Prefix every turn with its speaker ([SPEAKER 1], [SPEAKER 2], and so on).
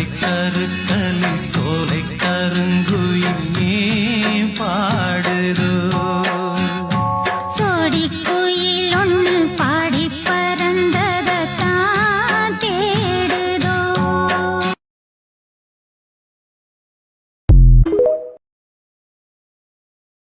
[SPEAKER 1] கரை கருக்கலில் சோலை